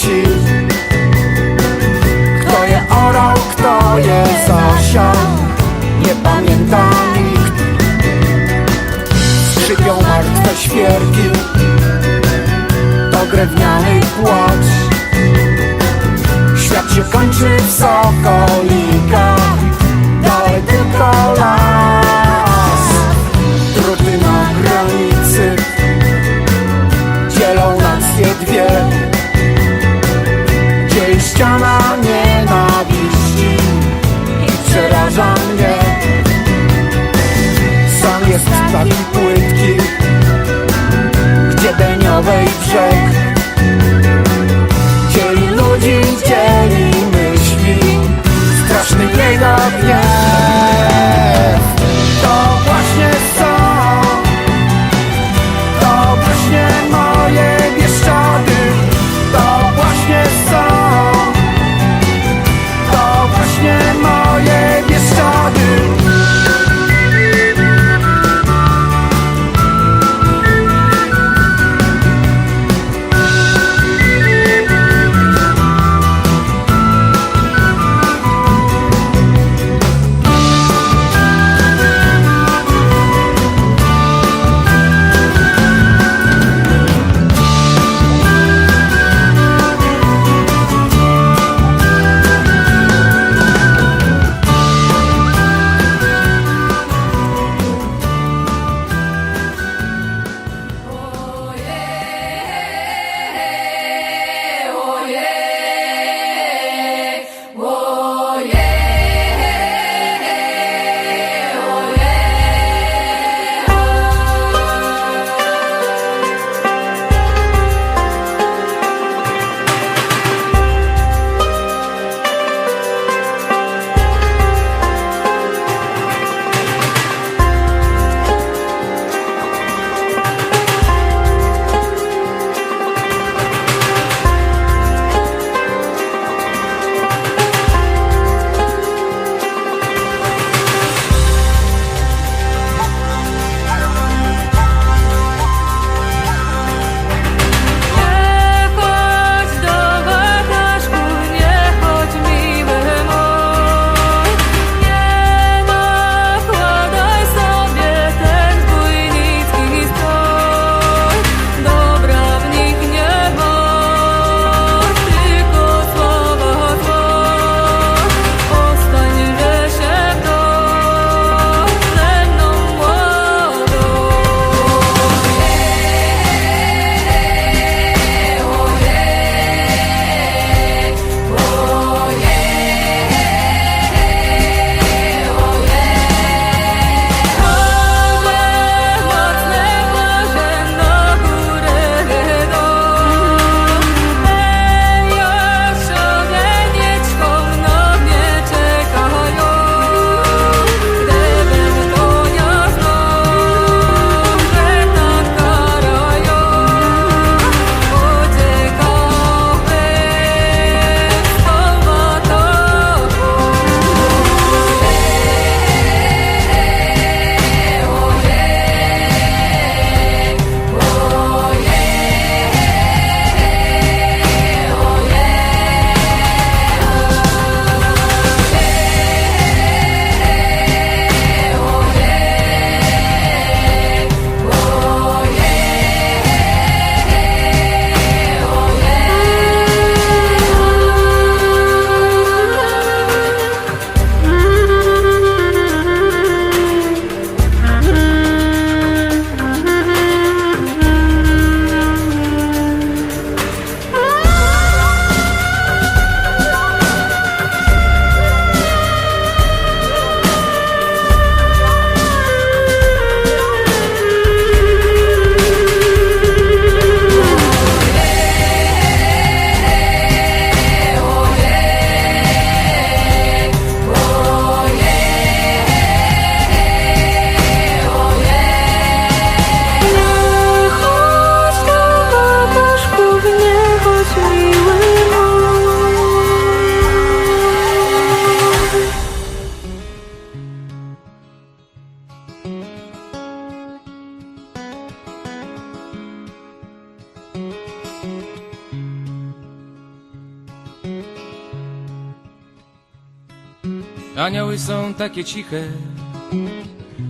Kto je orał, kto je zasiał? Nie pamięta nikt. Skrzypią martwe świerki. To drewniany płacz. Świat się kończy w sokolikach. Są takie ciche,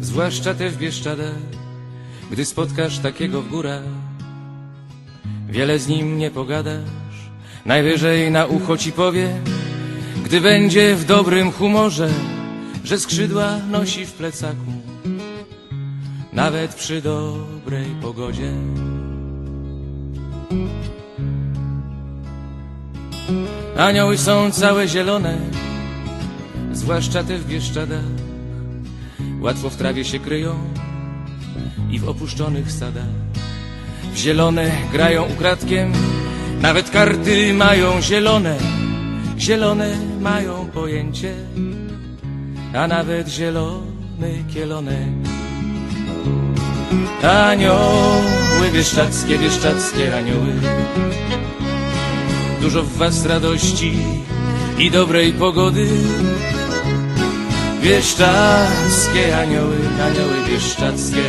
zwłaszcza te w Bieszczadach, gdy spotkasz takiego w górach. Wiele z nim nie pogadasz, najwyżej na ucho ci powie, gdy będzie w dobrym humorze, że skrzydła nosi w plecaku, nawet przy dobrej pogodzie. Anioły są całe zielone, zwłaszcza te w Bieszczadach. Łatwo w trawie się kryją i w opuszczonych sadach. W zielone grają ukradkiem, nawet karty mają zielone. Zielone mają pojęcie, a nawet zielony kielonek. Anioły bieszczackie, bieszczackie anioły. Dużo w was radości i dobrej pogody. Bieszczackie anioły, anioły bieszczackie.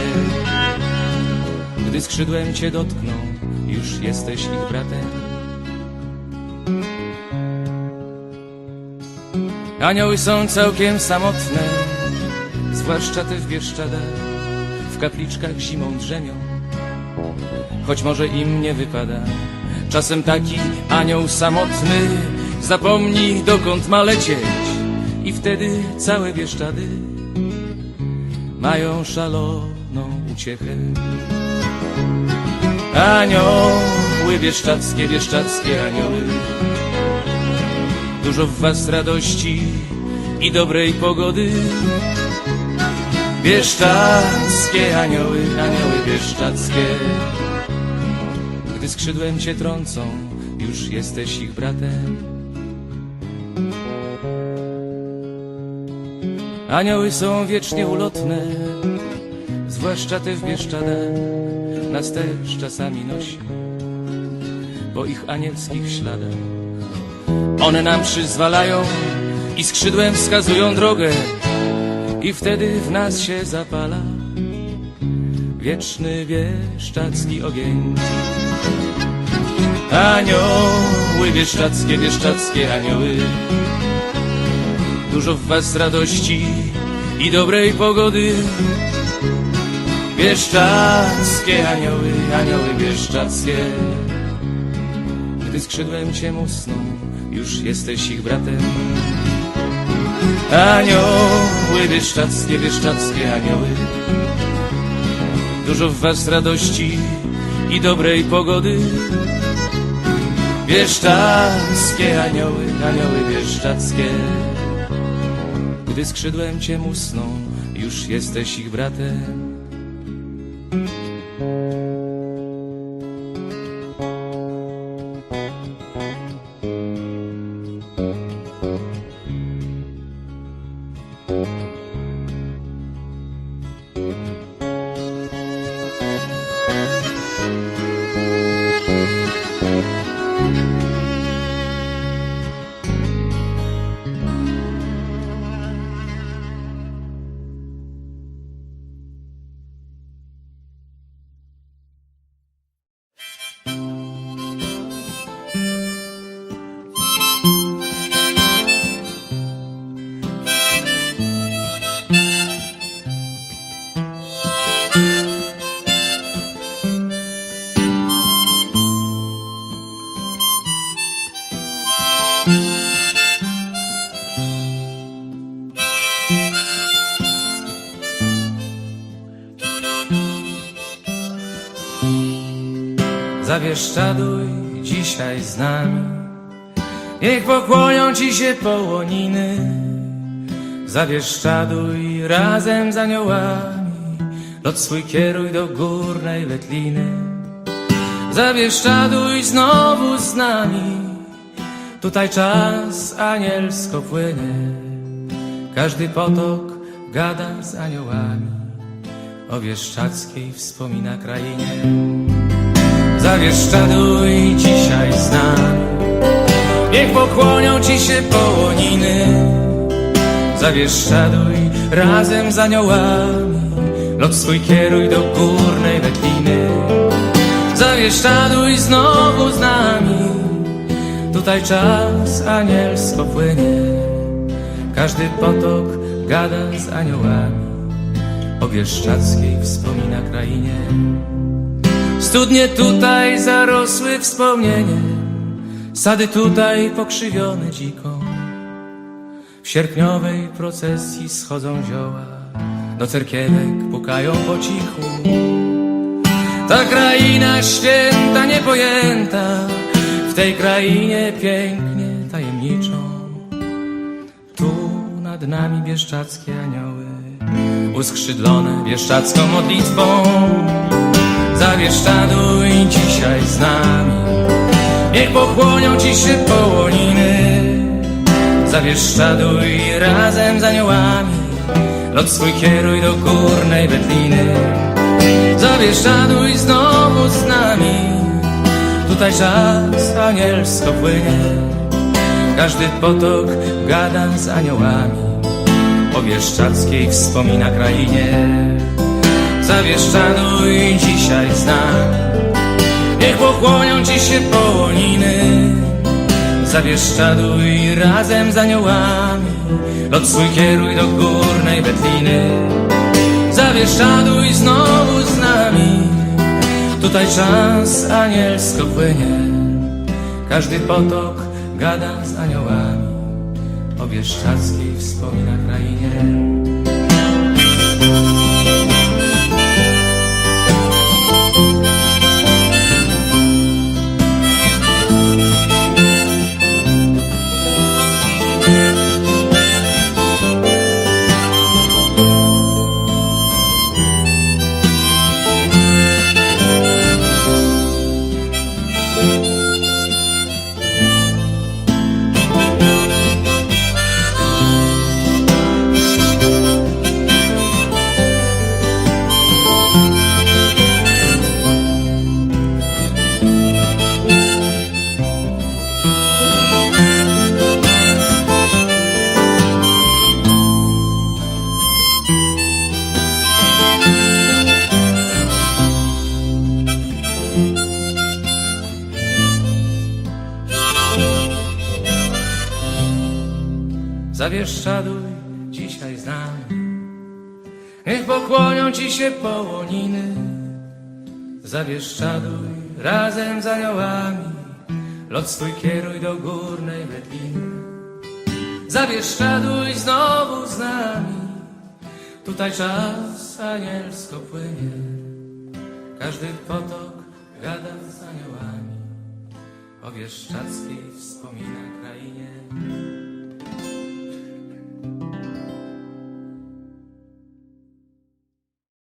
Gdy skrzydłem cię dotkną, już jesteś ich bratem. Anioły są całkiem samotne, zwłaszcza te w Bieszczadach. W kapliczkach zimą drzemią, choć może im nie wypada. Czasem taki anioł samotny zapomni dokąd ma lecieć i wtedy całe Bieszczady mają szaloną uciechę. Anioły bieszczackie, bieszczackie anioły Dużo w was radości i dobrej pogody Bieszczackie anioły, anioły bieszczackie Gdy skrzydłem cię trącą, już jesteś ich bratem Anioły są wiecznie ulotne, zwłaszcza te w Bieszczadach Nas też czasami nosi po ich anielskich śladach one nam przyzwalają i skrzydłem wskazują drogę i wtedy w nas się zapala wieczny bieszczacki ogień. Anioły bieszczackie, bieszczackie anioły Dużo w was radości i dobrej pogody Bieszczackie anioły, anioły bieszczackie Gdy skrzydłem cię musną, już jesteś ich bratem. Anioły bieszczackie, bieszczackie anioły. Dużo w was radości i dobrej pogody. Bieszczackie anioły, anioły bieszczackie. Gdy skrzydłem cię musną, już jesteś ich bratem. Zawieszczaduj dzisiaj z nami. Niech pokłonią ci się połoniny. Zawieszczaduj razem z aniołami. Lot swój kieruj do górnej wetliny. Zawieszczaduj znowu z nami. Tutaj czas anielsko płynie. Każdy potok gada z aniołami. O Wieszczackiej wspomina krainie Zawieszczaduj dzisiaj z nami Niech pokłonią ci się połoniny Zawieszczaduj razem z aniołami Lot swój kieruj do górnej wetliny Zawieszczaduj znowu z nami. Tutaj czas anielsko płynie. Każdy potok gada z aniołami. O Bieszczackiej wspomina krainie Studnie tutaj zarosły wspomnieniem Sady tutaj pokrzywione dziką. W sierpniowej procesji schodzą zioła Do cerkiewek pukają po cichu. Ta kraina święta, niepojęta W tej krainie pięknie tajemniczą. Tu nad nami bieszczackie anioły Uskrzydlone bieszczacką modlitwą Zawieszczaduj dzisiaj z nami. Niech pochłonią ci się połoniny. Zawieszczaduj razem z aniołami Lot swój kieruj do górnej Betliny Zawieszczaduj znowu z nami. Tutaj czas anielsko płynie. Każdy potok gada z aniołami. O Bieszczackiej wspomina krainie Zawieszczaduj dzisiaj z nami Niech pochłonią ci się połoniny Zawieszczaduj razem z aniołami. Lot swój kieruj do górnej Betliny Zawieszczaduj znowu z nami. Tutaj czas anielsko płynie. Każdy potok gada z aniołami. O Bieszczackiej wspomina krainie Zawieszczaduj dzisiaj z nami. Niech pokłonią ci się połoniny. Zawieszczaduj razem z aniołami. Lot swój kieruj do górnej Betliny Zawieszczaduj znowu z nami. Tutaj czas anielsko płynie. Każdy potok gada z aniołami. O Bieszczackiej wspomina krainie